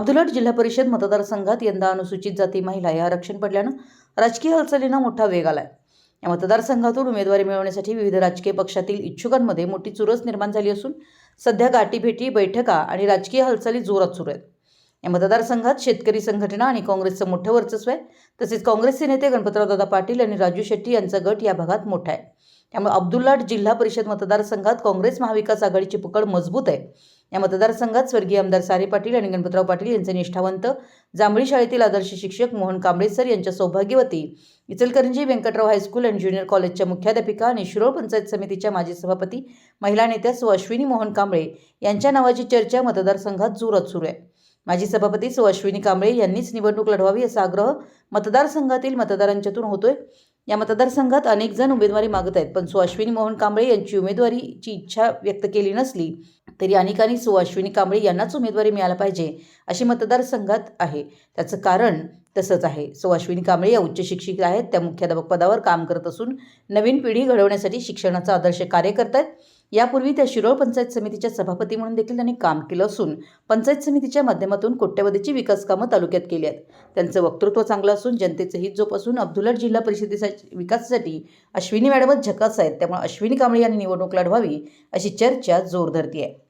अब्दुलट जिल्हा परिषद मतदारसंघात यंदा अनुसूचित जाती महिला या आरक्षण पडल्यानं राजकीय हालचालींना मोठा वेग आला आहे या मतदारसंघातून उमेदवारी मिळवण्यासाठी विविध राजकीय पक्षातील इच्छुकांमध्ये मोठी चुरस निर्माण झाली असून सध्या गाठीभेटी बैठका आणि राजकीय हालचाली जोरात सुरू आहेत. या मतदारसंघात शेतकरी संघटना आणि काँग्रेसचं मोठं वर्चस्व आहे. तसेच काँग्रेसचे नेते गणपतरावदादा पाटील आणि राजू शेट्टी यांचा गट या भागात मोठा आहे. त्यामुळे अब्दुल्लाट जिल्हा परिषद मतदारसंघात काँग्रेस महाविकास आघाडीची पकड मजबूत आहे. या मतदारसंघात स्वर्गीय आमदार सारे पाटील आणि गणपतराव पाटील यांचे निष्ठावंत जांभळी शाळेतील आदर्श शिक्षक मोहन कांबळे सर यांच्या सौभाग्यवती Ichalkaranji Venkatrao high school and junior कॉलेजच्या मुख्याध्यापिका आणि शिरोळ पंचायत समितीच्या माजी सभापती महिला नेत्या सौ. अश्विनी मोहन कांबळे यांच्या नावाची चर्चा मतदारसंघात जोरात सुरू आहे. माजी सभापती सौ. अश्विनी कांबळे यांनीच निवडणूक लढवावी असा आग्रह मतदारसंघातील मतदारांच्यातून होतोय. या मतदारसंघात अनेक जण उमेदवारी मागत आहेत पण सो. अश्विनी मोहन कांबळे यांची उमेदवारीची इच्छा व्यक्त केली नसली तरी अनेकांनी सुअश्विनी कांबळे यांनाच उमेदवारी मिळायला पाहिजे अशी मतदारसंघात आहे. त्याचं कारण तसंच आहे. सो अश्विनी कांबळे या उच्च शिक्षित आहेत. त्या मुख्याध्यापक पदावर काम करत असून नवीन पिढी घडवण्यासाठी शिक्षणाचा आदर्श कार्य करत आहेत यापूर्वी त्या शिरोळ पंचायत समितीच्या सभापती म्हणून देखील त्यांनी काम केलं असून पंचायत समितीच्या माध्यमातून कोट्यवधीची विकास कामं तालुक्यात केली आहेत. त्यांचं वक्तृत्व चांगलं असून जनतेचं हित जोपासून अब्दुलट जिल्हा परिषदेसाठी विकासासाठी अश्विनी मॅडमच झकास आहेत. त्यामुळे अश्विनी कांबळे यांनी निवडणूक लढवावी अशी चर्चा जोर धरती आहे.